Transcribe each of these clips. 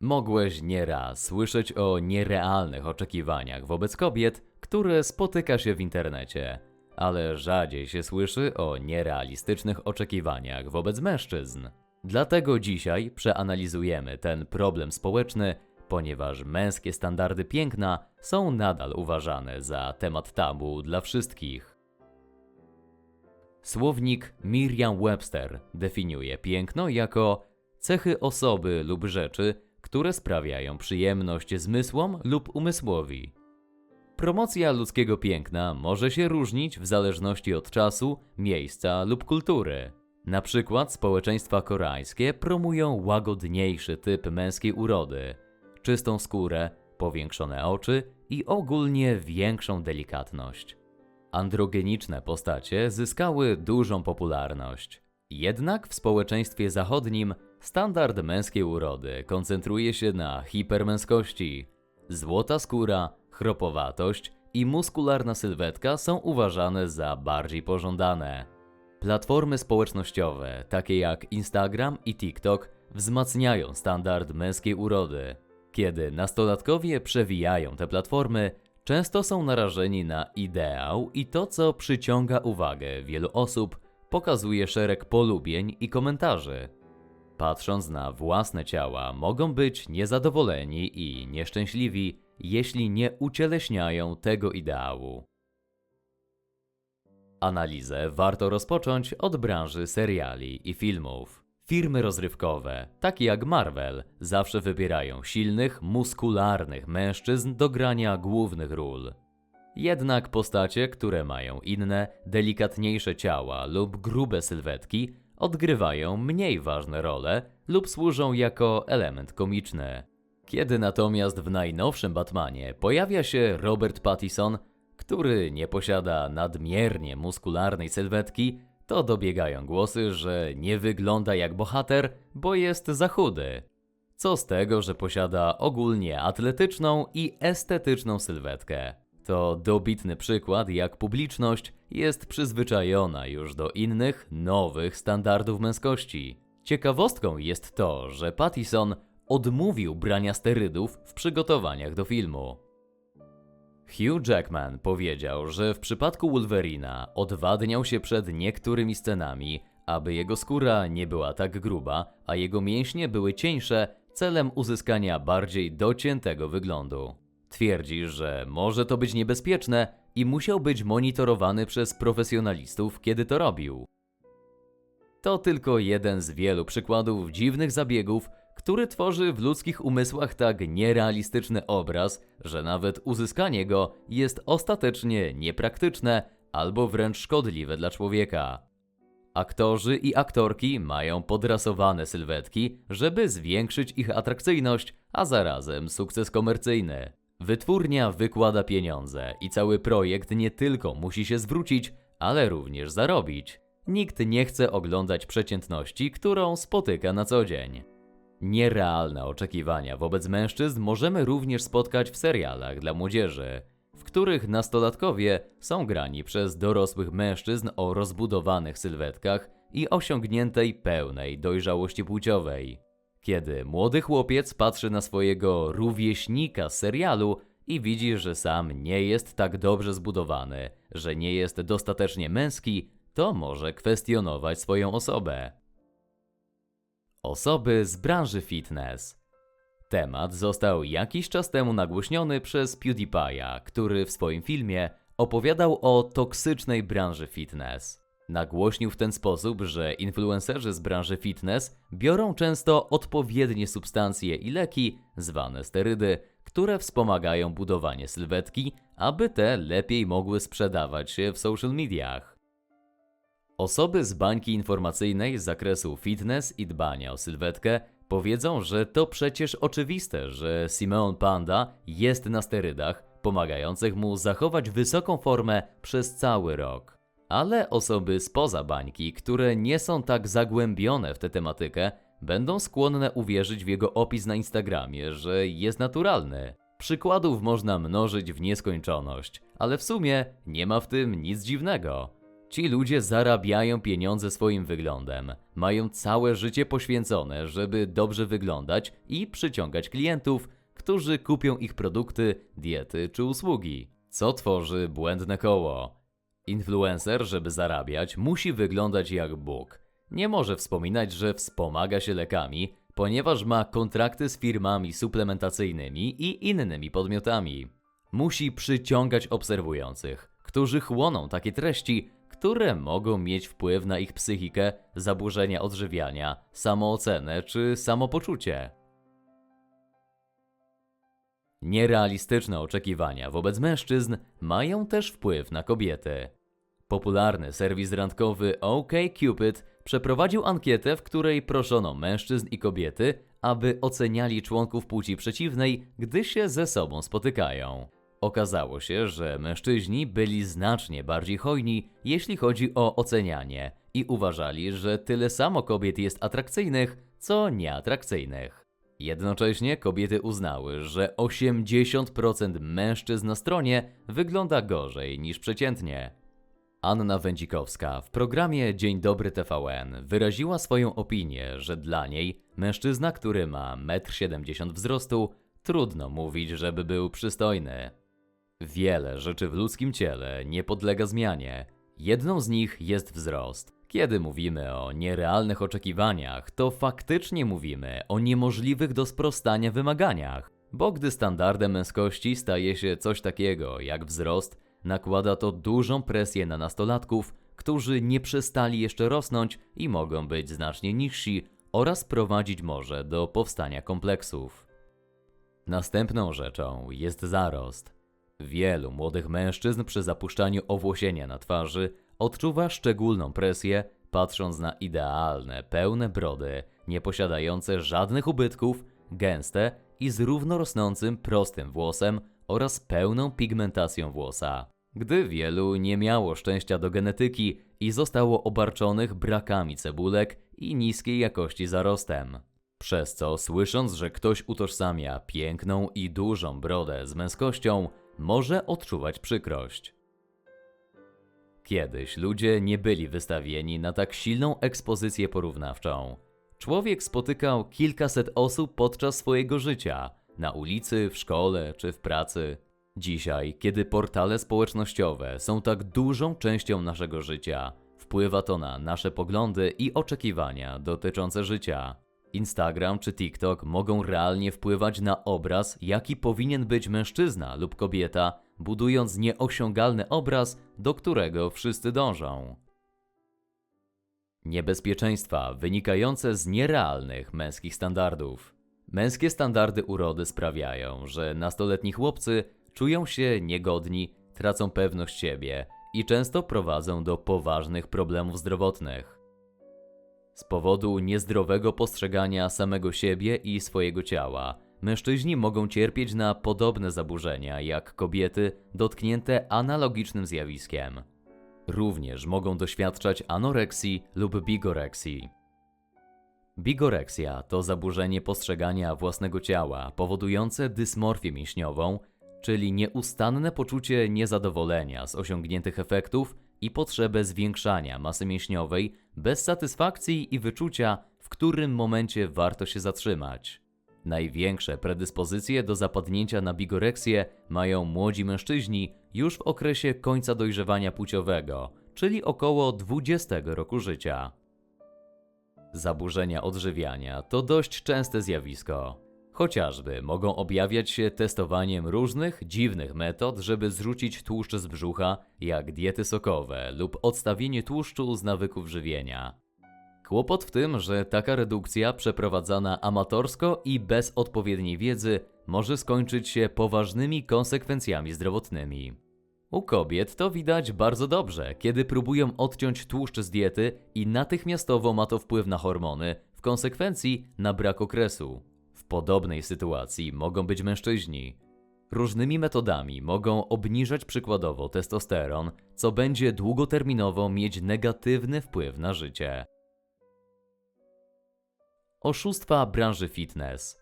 Mogłeś nieraz słyszeć o nierealnych oczekiwaniach wobec kobiet, które spotyka się w internecie, ale rzadziej się słyszy o nierealistycznych oczekiwaniach wobec mężczyzn. Dlatego dzisiaj przeanalizujemy ten problem społeczny, ponieważ męskie standardy piękna są nadal uważane za temat tabu dla wszystkich. Słownik Merriam-Webster definiuje piękno jako cechy osoby lub rzeczy, które sprawiają przyjemność zmysłom lub umysłowi. Promocja ludzkiego piękna może się różnić w zależności od czasu, miejsca lub kultury. Na przykład społeczeństwa koreańskie promują łagodniejszy typ męskiej urody, czystą skórę, powiększone oczy i ogólnie większą delikatność. Androgeniczne postacie zyskały dużą popularność. Jednak w społeczeństwie zachodnim standard męskiej urody koncentruje się na hipermęskości. Złota skóra, chropowatość i muskularna sylwetka są uważane za bardziej pożądane. Platformy społecznościowe, takie jak Instagram i TikTok, wzmacniają standard męskiej urody. Kiedy nastolatkowie przewijają te platformy, często są narażeni na ideał i to, co przyciąga uwagę wielu osób, pokazuje szereg polubień i komentarzy. Patrząc na własne ciała, mogą być niezadowoleni i nieszczęśliwi, jeśli nie ucieleśniają tego ideału. Analizę warto rozpocząć od branży seriali i filmów. Firmy rozrywkowe, takie jak Marvel, zawsze wybierają silnych, muskularnych mężczyzn do grania głównych ról. Jednak postacie, które mają inne, delikatniejsze ciała lub grube sylwetki, odgrywają mniej ważne role lub służą jako element komiczny. Kiedy natomiast w najnowszym Batmanie pojawia się Robert Pattinson, który nie posiada nadmiernie muskularnej sylwetki, to dobiegają głosy, że nie wygląda jak bohater, bo jest za chudy. Co z tego, że posiada ogólnie atletyczną i estetyczną sylwetkę? To dobitny przykład, jak publiczność jest przyzwyczajona już do innych, nowych standardów męskości. Ciekawostką jest to, że Pattison odmówił brania sterydów w przygotowaniach do filmu. Hugh Jackman powiedział, że w przypadku Wolverina odwadniał się przed niektórymi scenami, aby jego skóra nie była tak gruba, a jego mięśnie były cieńsze, celem uzyskania bardziej dociętego wyglądu. Twierdzi, że może to być niebezpieczne i musiał być monitorowany przez profesjonalistów, kiedy to robił. To tylko jeden z wielu przykładów dziwnych zabiegów, który tworzy w ludzkich umysłach tak nierealistyczny obraz, że nawet uzyskanie go jest ostatecznie niepraktyczne albo wręcz szkodliwe dla człowieka. Aktorzy i aktorki mają podrasowane sylwetki, żeby zwiększyć ich atrakcyjność, a zarazem sukces komercyjny. Wytwórnia wykłada pieniądze i cały projekt nie tylko musi się zwrócić, ale również zarobić. Nikt nie chce oglądać przeciętności, którą spotyka na co dzień. Nierealne oczekiwania wobec mężczyzn możemy również spotkać w serialach dla młodzieży, w których nastolatkowie są grani przez dorosłych mężczyzn o rozbudowanych sylwetkach i osiągniętej pełnej dojrzałości płciowej. Kiedy młody chłopiec patrzy na swojego rówieśnika z serialu i widzi, że sam nie jest tak dobrze zbudowany, że nie jest dostatecznie męski, to może kwestionować swoją osobę. Osoby z branży fitness. Temat został jakiś czas temu nagłośniony przez PewDiePie'a, który w swoim filmie opowiadał o toksycznej branży fitness. Nagłośnił w ten sposób, że influencerzy z branży fitness biorą często odpowiednie substancje i leki, zwane sterydy, które wspomagają budowanie sylwetki, aby te lepiej mogły sprzedawać się w social mediach. Osoby z bańki informacyjnej z zakresu fitness i dbania o sylwetkę powiedzą, że to przecież oczywiste, że Simon Panda jest na sterydach, pomagających mu zachować wysoką formę przez cały rok. Ale osoby spoza bańki, które nie są tak zagłębione w tę tematykę, będą skłonne uwierzyć w jego opis na Instagramie, że jest naturalny. Przykładów można mnożyć w nieskończoność, ale w sumie nie ma w tym nic dziwnego. Ci ludzie zarabiają pieniądze swoim wyglądem, mają całe życie poświęcone, żeby dobrze wyglądać i przyciągać klientów, którzy kupią ich produkty, diety czy usługi. Co tworzy błędne koło? Influencer, żeby zarabiać, musi wyglądać jak Bóg. Nie może wspominać, że wspomaga się lekami, ponieważ ma kontrakty z firmami suplementacyjnymi i innymi podmiotami. Musi przyciągać obserwujących, którzy chłoną takie treści, które mogą mieć wpływ na ich psychikę, zaburzenia odżywiania, samoocenę czy samopoczucie. Nierealistyczne oczekiwania wobec mężczyzn mają też wpływ na kobiety. Popularny serwis randkowy OkCupid przeprowadził ankietę, w której proszono mężczyzn i kobiety, aby oceniali członków płci przeciwnej, gdy się ze sobą spotykają. Okazało się, że mężczyźni byli znacznie bardziej hojni, jeśli chodzi o ocenianie i uważali, że tyle samo kobiet jest atrakcyjnych, co nieatrakcyjnych. Jednocześnie kobiety uznały, że 80% mężczyzn na stronie wygląda gorzej niż przeciętnie. Anna Wędzikowska w programie Dzień Dobry TVN wyraziła swoją opinię, że dla niej mężczyzna, który ma 1,70 m wzrostu, trudno mówić, żeby był przystojny. Wiele rzeczy w ludzkim ciele nie podlega zmianie. Jedną z nich jest wzrost. Kiedy mówimy o nierealnych oczekiwaniach, to faktycznie mówimy o niemożliwych do sprostania wymaganiach, bo gdy standardem męskości staje się coś takiego jak wzrost, nakłada to dużą presję na nastolatków, którzy nie przestali jeszcze rosnąć i mogą być znacznie niżsi oraz prowadzić może do powstania kompleksów. Następną rzeczą jest zarost. Wielu młodych mężczyzn przy zapuszczaniu owłosienia na twarzy odczuwa szczególną presję, patrząc na idealne, pełne brody, nieposiadające żadnych ubytków, gęste i z równo rosnącym prostym włosem oraz pełną pigmentacją włosa. Gdy wielu nie miało szczęścia do genetyki i zostało obarczonych brakami cebulek i niskiej jakości zarostem. Przez co, słysząc, że ktoś utożsamia piękną i dużą brodę z męskością, może odczuwać przykrość. Kiedyś ludzie nie byli wystawieni na tak silną ekspozycję porównawczą. Człowiek spotykał kilkaset osób podczas swojego życia, na ulicy, w szkole czy w pracy. Dzisiaj, kiedy portale społecznościowe są tak dużą częścią naszego życia, wpływa to na nasze poglądy i oczekiwania dotyczące życia. Instagram czy TikTok mogą realnie wpływać na obraz, jaki powinien być mężczyzna lub kobieta, budując nieosiągalny obraz, do którego wszyscy dążą. Niebezpieczeństwa wynikające z nierealnych męskich standardów. Męskie standardy urody sprawiają, że nastoletni chłopcy czują się niegodni, tracą pewność siebie i często prowadzą do poważnych problemów zdrowotnych. Z powodu niezdrowego postrzegania samego siebie i swojego ciała, mężczyźni mogą cierpieć na podobne zaburzenia jak kobiety dotknięte analogicznym zjawiskiem. Również mogą doświadczać anoreksji lub bigoreksji. Bigoreksja to zaburzenie postrzegania własnego ciała powodujące dysmorfię mięśniową, czyli nieustanne poczucie niezadowolenia z osiągniętych efektów i potrzebę zwiększania masy mięśniowej bez satysfakcji i wyczucia, w którym momencie warto się zatrzymać. Największe predyspozycje do zapadnięcia na bigoreksję mają młodzi mężczyźni już w okresie końca dojrzewania płciowego, czyli około 20 roku życia. Zaburzenia odżywiania to dość częste zjawisko. Chociażby mogą objawiać się testowaniem różnych dziwnych metod, żeby zrzucić tłuszcz z brzucha, jak diety sokowe lub odstawienie tłuszczu z nawyków żywienia. Kłopot w tym, że taka redukcja przeprowadzana amatorsko i bez odpowiedniej wiedzy może skończyć się poważnymi konsekwencjami zdrowotnymi. U kobiet to widać bardzo dobrze, kiedy próbują odciąć tłuszcz z diety i natychmiastowo ma to wpływ na hormony, w konsekwencji na brak okresu. W podobnej sytuacji mogą być mężczyźni. Różnymi metodami mogą obniżać przykładowo testosteron, co będzie długoterminowo mieć negatywny wpływ na życie. Oszustwa branży fitness.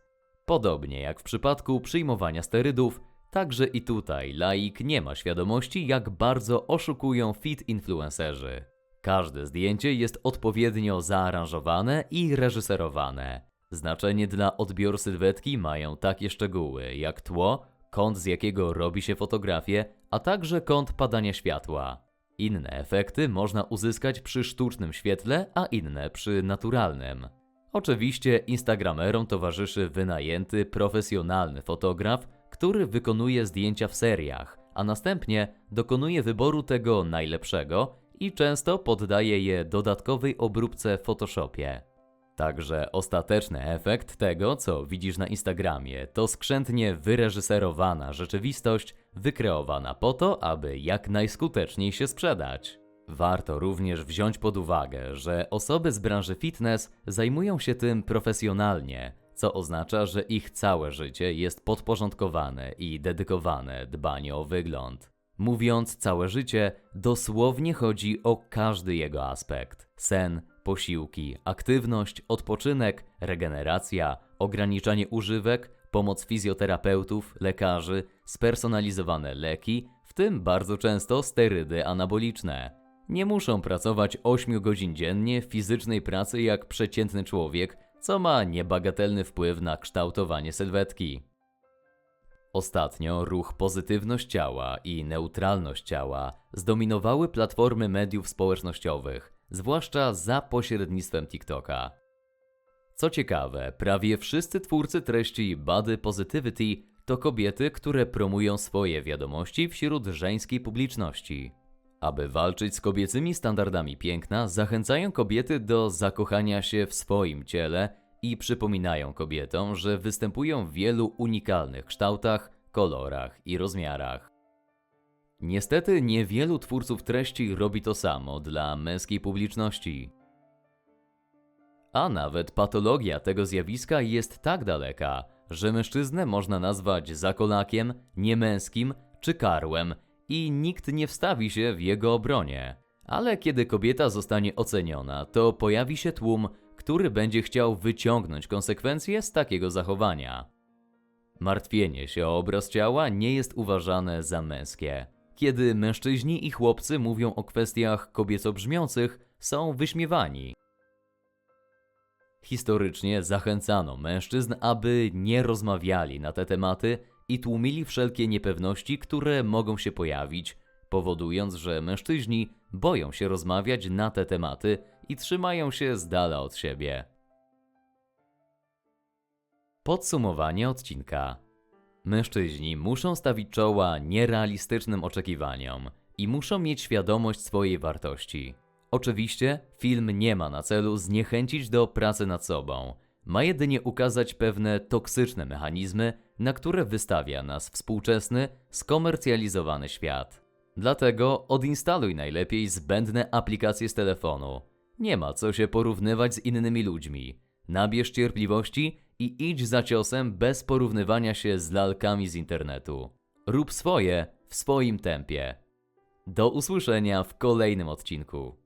Podobnie jak w przypadku przyjmowania sterydów, Także i tutaj laik nie ma świadomości, jak bardzo oszukują fit influencerzy. Każde zdjęcie jest odpowiednio zaaranżowane i reżyserowane. Znaczenie dla odbioru sylwetki mają takie szczegóły jak tło, kąt z jakiego robi się fotografię, a także kąt padania światła. Inne efekty można uzyskać przy sztucznym świetle, a inne przy naturalnym. Oczywiście Instagramerom towarzyszy wynajęty, profesjonalny fotograf, który wykonuje zdjęcia w seriach, a następnie dokonuje wyboru tego najlepszego i często poddaje je dodatkowej obróbce w Photoshopie. Także ostateczny efekt tego, co widzisz na Instagramie, to skrzętnie wyreżyserowana rzeczywistość, wykreowana po to, aby jak najskuteczniej się sprzedać. Warto również wziąć pod uwagę, że osoby z branży fitness zajmują się tym profesjonalnie, co oznacza, że ich całe życie jest podporządkowane i dedykowane dbaniu o wygląd. Mówiąc całe życie, dosłownie chodzi o każdy jego aspekt: sen, posiłki, aktywność, odpoczynek, regeneracja, ograniczanie używek, pomoc fizjoterapeutów, lekarzy, spersonalizowane leki, w tym bardzo często sterydy anaboliczne. Nie muszą pracować 8 godzin dziennie fizycznej pracy jak przeciętny człowiek, co ma niebagatelny wpływ na kształtowanie sylwetki. Ostatnio ruch pozytywność ciała i neutralność ciała zdominowały platformy mediów społecznościowych, zwłaszcza za pośrednictwem TikToka. Co ciekawe, prawie wszyscy twórcy treści Body Positivity to kobiety, które promują swoje wiadomości wśród żeńskiej publiczności. Aby walczyć z kobiecymi standardami piękna, zachęcają kobiety do zakochania się w swoim ciele i przypominają kobietom, że występują w wielu unikalnych kształtach, kolorach i rozmiarach. Niestety niewielu twórców treści robi to samo dla męskiej publiczności. A nawet patologia tego zjawiska jest tak daleka, że mężczyznę można nazwać zakolakiem, niemęskim czy karłem i nikt nie wstawi się w jego obronie. Ale kiedy kobieta zostanie oceniona, to pojawi się tłum, który będzie chciał wyciągnąć konsekwencje z takiego zachowania. Martwienie się o obraz ciała nie jest uważane za męskie. Kiedy mężczyźni i chłopcy mówią o kwestiach kobieco brzmiących, są wyśmiewani. Historycznie zachęcano mężczyzn, aby nie rozmawiali na te tematy i tłumili wszelkie niepewności, które mogą się pojawić, powodując, że mężczyźni boją się rozmawiać na te tematy i trzymają się z dala od siebie. Podsumowanie odcinka. Mężczyźni muszą stawić czoła nierealistycznym oczekiwaniom i muszą mieć świadomość swojej wartości. Oczywiście, film nie ma na celu zniechęcić do pracy nad sobą. Ma jedynie ukazać pewne toksyczne mechanizmy, na które wystawia nas współczesny, skomercjalizowany świat. Dlatego odinstaluj najlepiej zbędne aplikacje z telefonu. Nie ma co się porównywać z innymi ludźmi. Nabierz cierpliwości i idź za ciosem bez porównywania się z lalkami z internetu. Rób swoje w swoim tempie. Do usłyszenia w kolejnym odcinku.